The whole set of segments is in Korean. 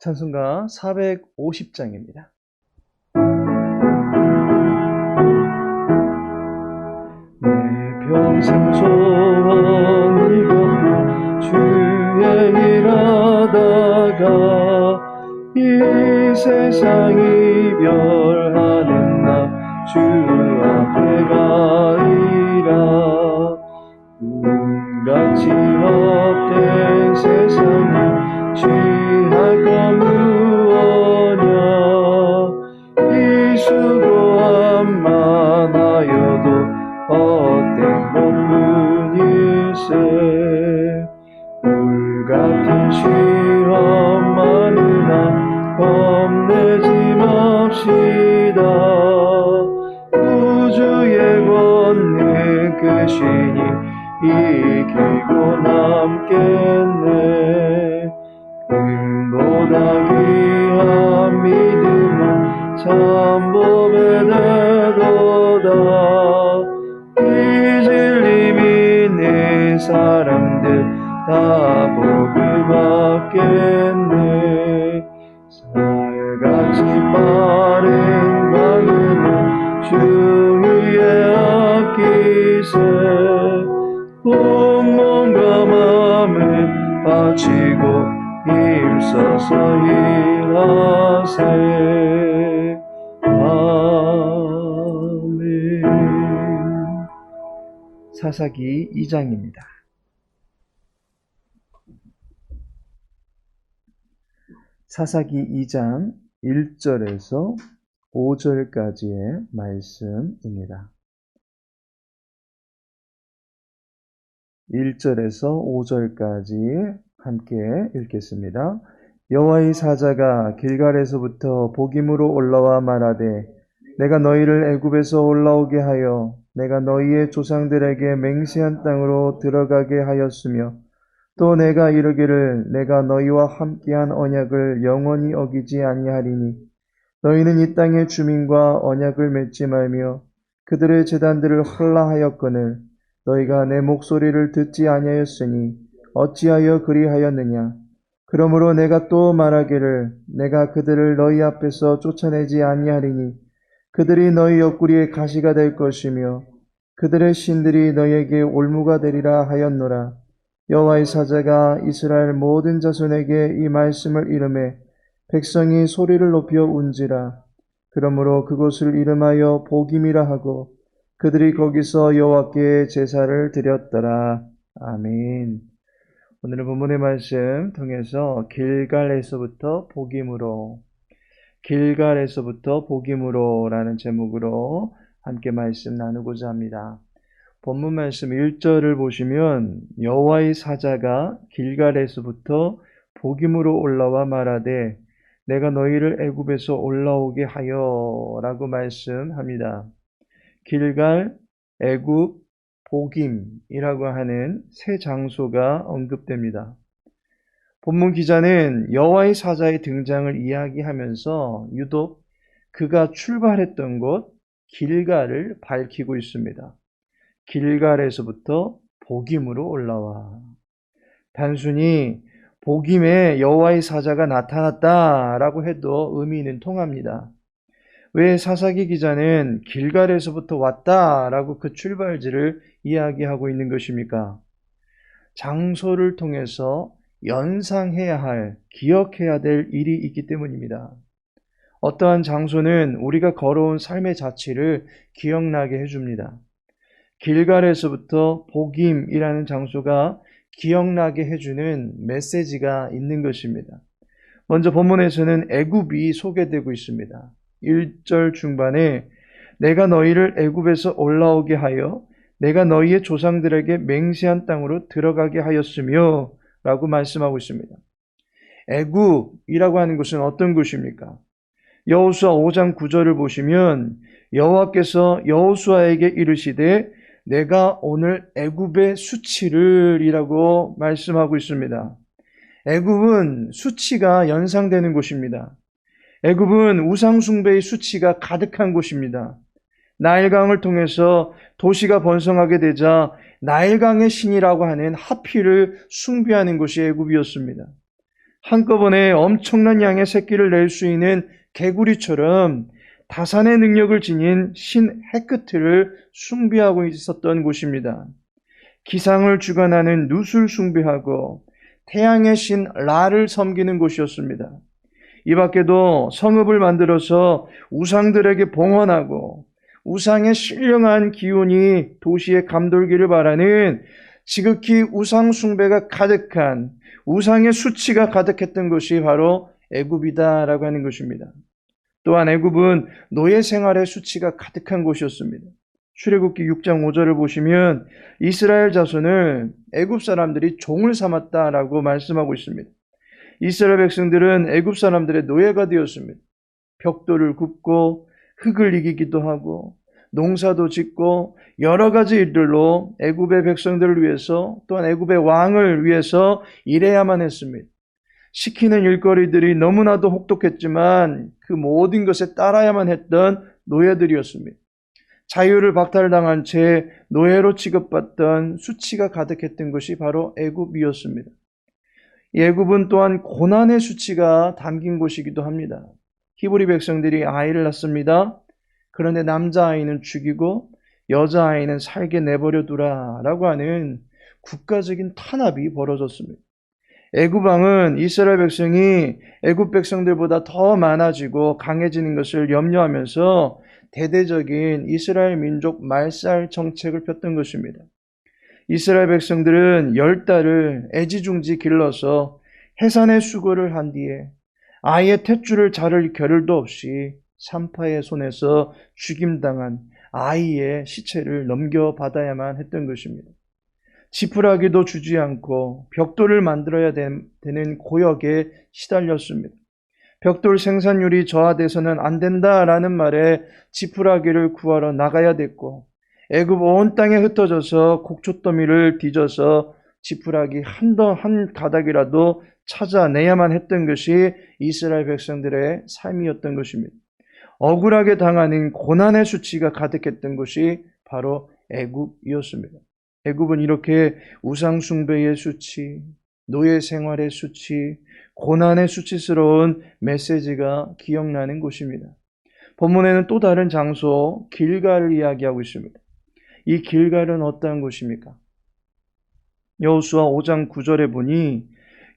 찬송가 450장입니다. 내 평생 소원 이고 주의 일하다가 이 세상 이별하는 날주 앞에 가리라 꿈같이 헛된 세상이 끝이니 이기고 남겠네. 금보다 귀한 믿음은 참법에 되도다. 이 진리 믿는 사람들 다 복을 받겠네. 살같이 빠른 바치고 힘써서 일하세 아멘 사사기 2장입니다. 사사기 2장 1절에서 5절까지의 말씀입니다. 1절에서 5절까지 함께 읽겠습니다. 여호와의 사자가 길갈에서부터 복임으로 올라와 말하되 내가 너희를 애굽에서 올라오게 하여 내가 너희의 조상들에게 맹세한 땅으로 들어가게 하였으며 또 내가 이르기를 내가 너희와 함께한 언약을 영원히 어기지 아니하리니 너희는 이 땅의 주민과 언약을 맺지 말며 그들의 재단들을 헐라하였거늘 너희가 내 목소리를 듣지 아니하였으니 어찌하여 그리하였느냐? 그러므로 내가 또 말하기를 내가 그들을 너희 앞에서 쫓아내지 아니하리니 그들이 너희 옆구리에 가시가 될 것이며 그들의 신들이 너희에게 올무가 되리라 하였노라. 여호와의 사자가 이스라엘 모든 자손에게 이 말씀을 이름해 백성이 소리를 높여 운지라. 그러므로 그곳을 이름하여 복임이라 하고 그들이 거기서 여호와께 제사를 드렸더라 아멘. 오늘의 본문의 말씀 통해서 길갈에서부터 복임으로 길갈에서부터 복임으로라는 제목으로 함께 말씀 나누고자 합니다. 본문 말씀 1절을 보시면 여호와의 사자가 길갈에서부터 복임으로 올라와 말하되 내가 너희를 애굽에서 올라오게 하여라고 말씀합니다. 길갈, 애굽, 복임이라고 하는 세 장소가 언급됩니다. 본문 기자는 여호와의 사자의 등장을 이야기하면서 유독 그가 출발했던 곳 길갈을 밝히고 있습니다. 길갈에서부터 복임으로 올라와. 단순히 복임에 여호와의 사자가 나타났다라고 해도 의미는 통합니다. 왜 사사기 기자는 길갈에서부터 왔다라고 그 출발지를 이야기하고 있는 것입니까? 장소를 통해서 연상해야 할, 기억해야 될 일이 있기 때문입니다. 어떠한 장소는 우리가 걸어온 삶의 자취를 기억나게 해줍니다. 길갈에서부터 복임이라는 장소가 기억나게 해주는 메시지가 있는 것입니다. 먼저 본문에서는 애굽이 소개되고 있습니다. 1절 중반에 내가 너희를 애굽에서 올라오게 하여 내가 너희의 조상들에게 맹세한 땅으로 들어가게 하였으며 라고 말씀하고 있습니다. 애굽이라고 하는 곳은 어떤 곳입니까? 여호수아 5장 9절을 보시면 여호와께서 여호수아에게 이르시되 내가 오늘 애굽의 수치를이라고 말씀하고 있습니다. 애굽은 수치가 연상되는 곳입니다. 애굽은 우상숭배의 수치가 가득한 곳입니다. 나일강을 통해서 도시가 번성하게 되자 나일강의 신이라고 하는 하필을 숭배하는 곳이 애굽이었습니다. 한꺼번에 엄청난 양의 새끼를 낼 수 있는 개구리처럼 다산의 능력을 지닌 신 헤크트를 숭배하고 있었던 곳입니다. 기상을 주관하는 누술 숭배하고 태양의 신 라를 섬기는 곳이었습니다. 이 밖에도 성읍을 만들어서 우상들에게 봉헌하고 우상의 신령한 기운이 도시에 감돌기를 바라는 지극히 우상 숭배가 가득한 우상의 수치가 가득했던 것이 바로 애굽이다라고 하는 것입니다. 또한 애굽은 노예 생활의 수치가 가득한 곳이었습니다. 출애굽기 6장 5절을 보시면 이스라엘 자손을 애굽 사람들이 종을 삼았다라고 말씀하고 있습니다. 이스라엘 백성들은 애굽 사람들의 노예가 되었습니다. 벽돌을 굽고 흙을 이기기도 하고 농사도 짓고 여러 가지 일들로 애굽의 백성들을 위해서 또한 애굽의 왕을 위해서 일해야만 했습니다. 시키는 일거리들이 너무나도 혹독했지만 그 모든 것에 따라야만 했던 노예들이었습니다. 자유를 박탈당한 채 노예로 취급받던 수치가 가득했던 것이 바로 애굽이었습니다. 애굽은 또한 고난의 수치가 담긴 곳이기도 합니다. 히브리 백성들이 아이를 낳습니다. 그런데 남자아이는 죽이고 여자아이는 살게 내버려 두라 라고 하는 국가적인 탄압이 벌어졌습니다. 애굽 왕은 이스라엘 백성이 애굽 백성들보다 더 많아지고 강해지는 것을 염려하면서 대대적인 이스라엘 민족 말살 정책을 폈던 것입니다. 이스라엘 백성들은 열 달을 애지중지 길러서 해산의 수고를 한 뒤에 아이의 탯줄을 자를 겨를도 없이 산파의 손에서 죽임당한 아이의 시체를 넘겨받아야만 했던 것입니다. 지푸라기도 주지 않고 벽돌을 만들어야 되는 고역에 시달렸습니다. 벽돌 생산율이 저하돼서는 안 된다라는 말에 지푸라기를 구하러 나가야 됐고 애굽 온 땅에 흩어져서 곡초더미를 뒤져서 지푸라기 한더 한 가닥이라도 찾아내야만 했던 것이 이스라엘 백성들의 삶이었던 것입니다. 억울하게 당하는 고난의 수치가 가득했던 것이 바로 애굽이었습니다. 애굽은 이렇게 우상 숭배의 수치, 노예 생활의 수치, 고난의 수치스러운 메시지가 기억나는 곳입니다. 본문에는 또 다른 장소 길갈을 이야기하고 있습니다. 이 길갈은 어떠한 곳입니까? 여호수아 5장 9절에 보니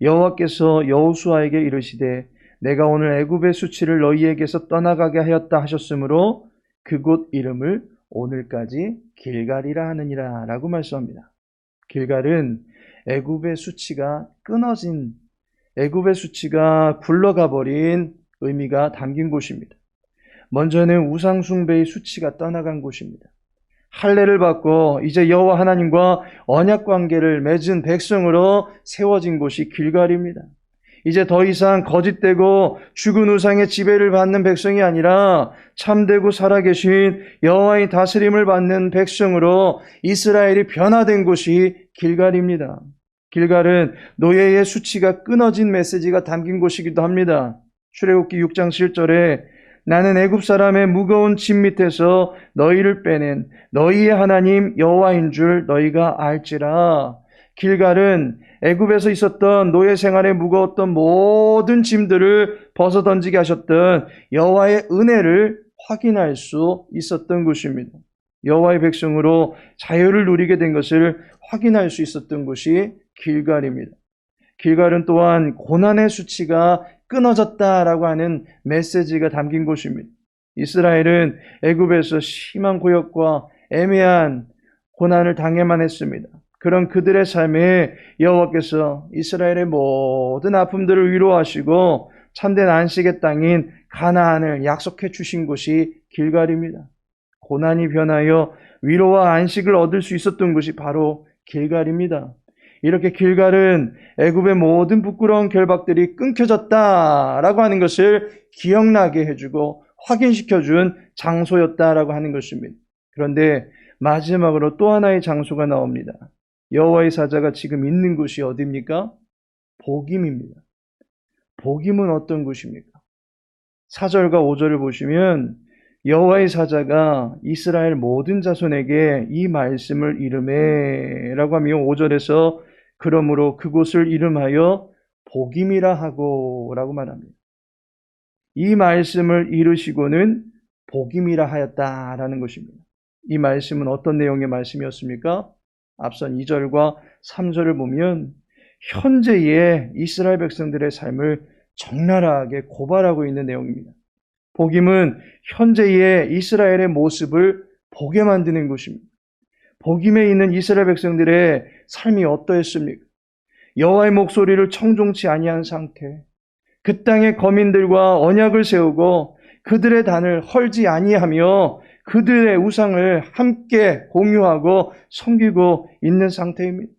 여호와께서 여호수아에게 이르시되 내가 오늘 애굽의 수치를 너희에게서 떠나가게 하였다 하셨으므로 그곳 이름을 오늘까지 길갈이라 하느니라 라고 말씀합니다. 길갈은 애굽의 수치가 끊어진 애굽의 수치가 굴러가 버린 의미가 담긴 곳입니다. 먼저는 우상 숭배의 수치가 떠나간 곳입니다. 할례를 받고 이제 여호와 하나님과 언약 관계를 맺은 백성으로 세워진 곳이 길갈입니다. 이제 더 이상 거짓되고 죽은 우상의 지배를 받는 백성이 아니라 참되고 살아계신 여호와의 다스림을 받는 백성으로 이스라엘이 변화된 곳이 길갈입니다. 길갈은 노예의 수치가 끊어진 메시지가 담긴 곳이기도 합니다. 출애굽기 6장 7절에 나는 애굽 사람의 무거운 짐 밑에서 너희를 빼낸 너희의 하나님 여호와인 줄 너희가 알지라. 길갈은 애굽에서 있었던 노예 생활에 무거웠던 모든 짐들을 벗어 던지게 하셨던 여호와의 은혜를 확인할 수 있었던 곳입니다. 여호와의 백성으로 자유를 누리게 된 것을 확인할 수 있었던 곳이 길갈입니다. 길갈은 또한 고난의 수치가 끊어졌다라고 하는 메시지가 담긴 곳입니다. 이스라엘은 애굽에서 심한 고역과 애매한 고난을 당해만 했습니다. 그런 그들의 삶에 여호와께서 이스라엘의 모든 아픔들을 위로하시고 참된 안식의 땅인 가나안을 약속해 주신 곳이 길갈입니다. 고난이 변하여 위로와 안식을 얻을 수 있었던 곳이 바로 길갈입니다. 이렇게 길갈은 애굽의 모든 부끄러운 결박들이 끊겨졌다라고 하는 것을 기억나게 해주고 확인시켜 준 장소였다라고 하는 것입니다. 그런데 마지막으로 또 하나의 장소가 나옵니다. 여호와의 사자가 지금 있는 곳이 어디입니까? 복임입니다. 복임은 어떤 곳입니까? 4절과 5절을 보시면 여호와의 사자가 이스라엘 모든 자손에게 이 말씀을 이름해라고 하며 5절에서 그러므로 그곳을 이름하여 복임이라 하고 라고 말합니다. 이 말씀을 이루시고는 복임이라 하였다라는 것입니다. 이 말씀은 어떤 내용의 말씀이었습니까? 앞선 2절과 3절을 보면 현재의 이스라엘 백성들의 삶을 적나라하게 고발하고 있는 내용입니다. 복임은 현재의 이스라엘의 모습을 보게 만드는 것입니다. 복임에 있는 이스라엘 백성들의 삶이 어떠했습니까? 여호와의 목소리를 청종치 아니한 상태, 그 땅의 거민들과 언약을 세우고 그들의 단을 헐지 아니하며 그들의 우상을 함께 공유하고 섬기고 있는 상태입니다.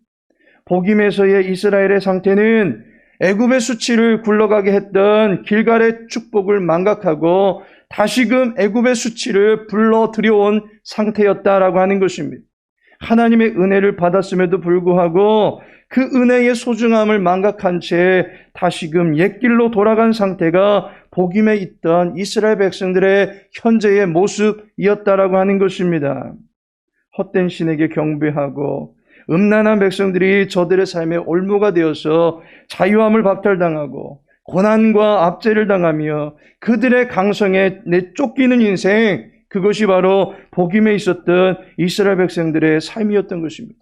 복임에서의 이스라엘의 상태는 애굽의 수치를 굴러가게 했던 길갈의 축복을 망각하고 다시금 애굽의 수치를 불러 들여온 상태였다라고 하는 것입니다. 하나님의 은혜를 받았음에도 불구하고 그 은혜의 소중함을 망각한 채 다시금 옛길로 돌아간 상태가 복임에 있던 이스라엘 백성들의 현재의 모습이었다라고 하는 것입니다. 헛된 신에게 경배하고 음란한 백성들이 저들의 삶의 올무가 되어서 자유함을 박탈당하고 고난과 압제를 당하며 그들의 강성에 내쫓기는 인생 그것이 바로 복임에 있었던 이스라엘 백성들의 삶이었던 것입니다.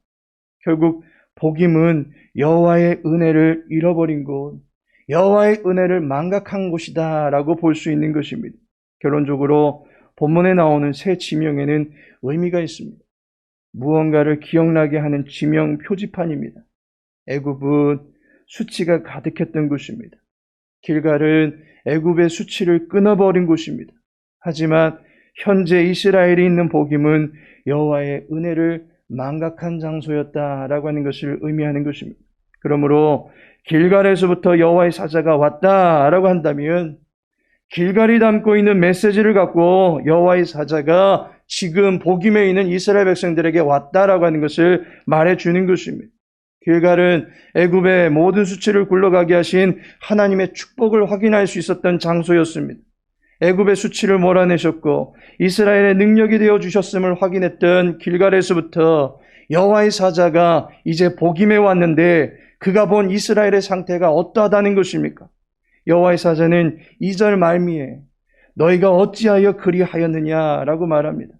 결국 복임은 여호와의 은혜를 잃어버린 곳, 여호와의 은혜를 망각한 곳이다라고 볼 수 있는 것입니다. 결론적으로 본문에 나오는 새 지명에는 의미가 있습니다. 무언가를 기억나게 하는 지명 표지판입니다. 애굽은 수치가 가득했던 곳입니다. 길갈은 애굽의 수치를 끊어버린 곳입니다. 하지만 현재 이스라엘이 있는 복임은 여호와의 은혜를 망각한 장소였다라고 하는 것을 의미하는 것입니다. 그러므로 길갈에서부터 여호와의 사자가 왔다라고 한다면 길갈이 담고 있는 메시지를 갖고 여호와의 사자가 지금 복임에 있는 이스라엘 백성들에게 왔다라고 하는 것을 말해 주는 것입니다. 길갈은 애굽의 모든 수치를 굴러가게 하신 하나님의 축복을 확인할 수 있었던 장소였습니다. 애굽의 수치를 몰아내셨고 이스라엘의 능력이 되어 주셨음을 확인했던 길갈에서부터 여호와의 사자가 이제 복임에 왔는데 그가 본 이스라엘의 상태가 어떠하다는 것입니까? 여호와의 사자는 2절 말미에 너희가 어찌하여 그리하였느냐라고 말합니다.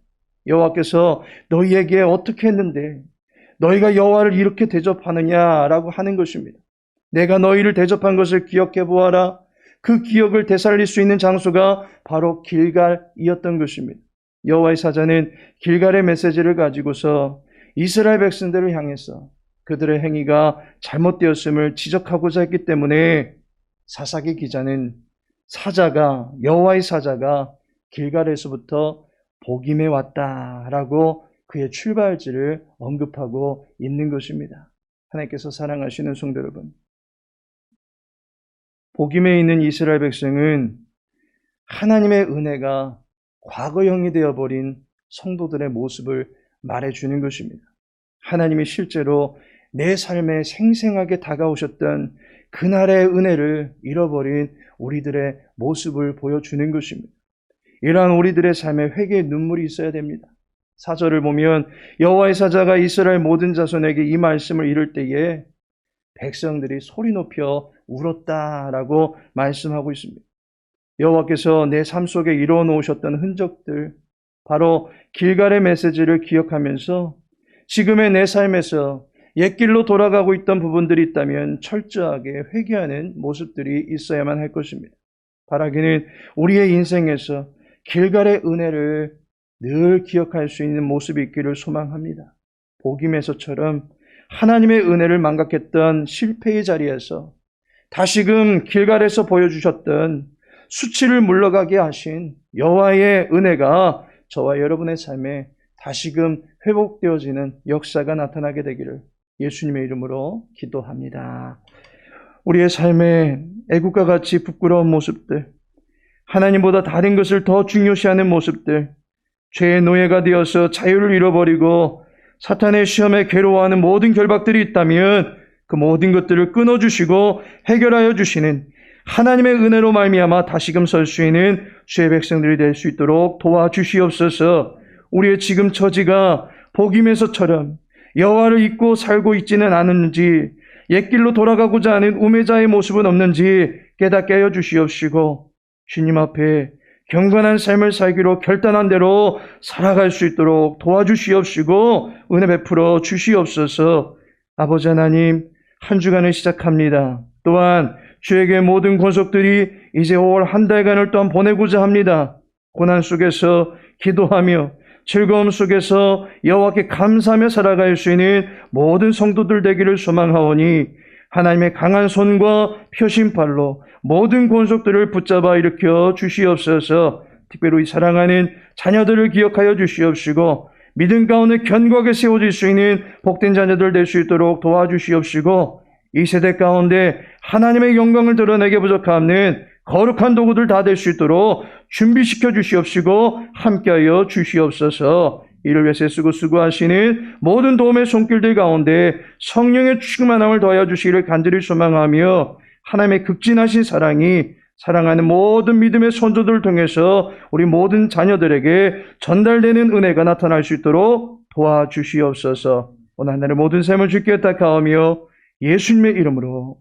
여호와께서 너희에게 어떻게 했는데 너희가 여호와를 이렇게 대접하느냐라고 하는 것입니다. 내가 너희를 대접한 것을 기억해 보아라. 그 기억을 되살릴 수 있는 장소가 바로 길갈이었던 것입니다. 여호와의 사자는 길갈의 메시지를 가지고서 이스라엘 백성들을 향해서 그들의 행위가 잘못되었음을 지적하고자 했기 때문에 사사기 기자는 사자가 여호와의 사자가 길갈에서부터 복임에 왔다라고 그의 출발지를 언급하고 있는 것입니다. 하나님께서 사랑하시는 성도 여러분, 복임에 있는 이스라엘 백성은 하나님의 은혜가 과거형이 되어버린 성도들의 모습을 말해주는 것입니다. 하나님이 실제로 내 삶에 생생하게 다가오셨던 그날의 은혜를 잃어버린 우리들의 모습을 보여주는 것입니다. 이러한 우리들의 삶에 회개의 눈물이 있어야 됩니다. 사절을 보면 여호와의 사자가 이스라엘 모든 자손에게 이 말씀을 이룰 때에 백성들이 소리 높여 울었다라고 말씀하고 있습니다. 여호와께서 내 삶 속에 이루어 놓으셨던 흔적들, 바로 길갈의 메시지를 기억하면서 지금의 내 삶에서 옛길로 돌아가고 있던 부분들이 있다면 철저하게 회개하는 모습들이 있어야만 할 것입니다. 바라기는 우리의 인생에서 길갈의 은혜를 늘 기억할 수 있는 모습이 있기를 소망합니다. 복임에서처럼 하나님의 은혜를 망각했던 실패의 자리에서 다시금 길갈에서 보여주셨던 수치를 물러가게 하신 여호와의 은혜가 저와 여러분의 삶에 다시금 회복되어지는 역사가 나타나게 되기를 예수님의 이름으로 기도합니다. 우리의 삶에 애국과 같이 부끄러운 모습들, 하나님보다 다른 것을 더 중요시하는 모습들, 죄의 노예가 되어서 자유를 잃어버리고 사탄의 시험에 괴로워하는 모든 결박들이 있다면 그 모든 것들을 끊어주시고 해결하여 주시는 하나님의 은혜로 말미암아 다시금 설 수 있는 주의 백성들이 될 수 있도록 도와주시옵소서. 우리의 지금 처지가 복임에서처럼 여호와를 잊고 살고 있지는 않은지 옛길로 돌아가고자 하는 우매자의 모습은 없는지 깨닫게 하여 주시옵시고 주님 앞에 경건한 삶을 살기로 결단한 대로 살아갈 수 있도록 도와주시옵시고 은혜 베풀어 주시옵소서 아버지 하나님 한 주간을 시작합니다. 또한 주에게 모든 권속들이 이제 5월 한 달간을 또한 보내고자 합니다. 고난 속에서 기도하며 즐거움 속에서 여호와께 감사하며 살아갈 수 있는 모든 성도들 되기를 소망하오니 하나님의 강한 손과 표심팔로 모든 권속들을 붙잡아 일으켜 주시옵소서. 특별히 사랑하는 자녀들을 기억하여 주시옵시고 믿음 가운데 견고하게 세워질 수 있는 복된 자녀들 될 수 있도록 도와주시옵시고 이 세대 가운데 하나님의 영광을 드러내게 부족함는 거룩한 도구들 다 될 수 있도록 준비시켜 주시옵시고 함께하여 주시옵소서 이를 위해서 쓰고 수고하시는 모든 도움의 손길들 가운데 성령의 충만함을 더하여 주시기를 간절히 소망하며 하나님의 극진하신 사랑이 사랑하는 모든 믿음의 선조들을 통해서 우리 모든 자녀들에게 전달되는 은혜가 나타날 수 있도록 도와주시옵소서 오늘 하늘의 모든 삶을 주께 탁하오며 예수님의 이름으로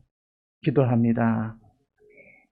기도합니다.